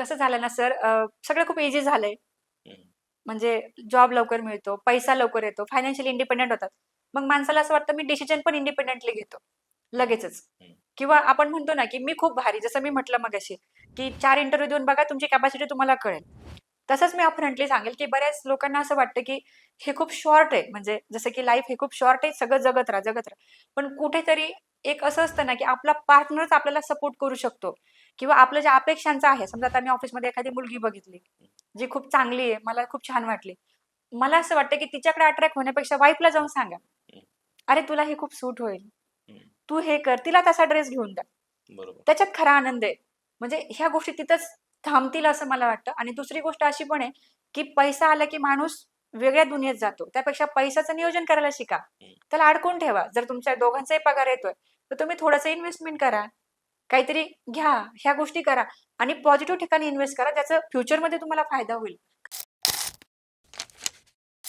कसं झालं ना सर सगळं खूप इझी झालंय. म्हणजे जॉब लवकर मिळतो पैसा लवकर येतो फायनान्शियली इंडिपेंडेंट होतात. मग माणसाला असं वाटतं मी डिसिजन पण इंडिपेंडेंटली घेतो लगेचच. किंवा आपण म्हणतो ना की मी खूप भारी जसं मी म्हटलं मग अशी की चार इंटरव्ह्यू देऊन बघा तुमची कॅपॅसिटी तुम्हाला कळेल. तसंच मी अपरंटली सांगेल की बऱ्याच लोकांना असं वाटतं की हे खूप शॉर्ट आहे. म्हणजे जसं की लाईफ हे खूप शॉर्ट आहे सगळं जगत राहा जगत राहा. पण कुठेतरी एक असं असतं ना की आपला पार्टनरच आपल्याला सपोर्ट करू शकतो. किंवा आपल्या ज्या अपेक्षांचं आहे समजा आता मी ऑफिसमध्ये एखादी मुलगी बघितली जी खूप चांगली आहे मला खूप छान वाटली. मला असं वाटतं की तिच्याकडे अट्रॅक्ट होण्यापेक्षा वाईफला जाऊन सांगा अरे तुला हे खूप सूट होईल. तू हे कर तिला तसा ड्रेस घेऊन द्या त्याच्यात खरा आनंद आहे. म्हणजे ह्या गोष्टी तिथंच थांबतील असं मला वाटतं. आणि दुसरी गोष्ट अशी पण आहे की पैसा आला की माणूस वेगळ्या दुनियेत जातो. त्यापेक्षा पैशाचं नियोजन करायला शिका. त्याला अडकून ठेवा. जर तुमच्या दोघांचाही पगार येतोय तर तुम्ही थोडंसं इन्व्हेस्टमेंट करा. काहीतरी घ्या. ह्या गोष्टी करा. आणि पॉझिटिव्ह ठिकाणी इन्व्हेस्ट करा. त्याचा फ्युचरमध्ये तुम्हाला फायदा होईल.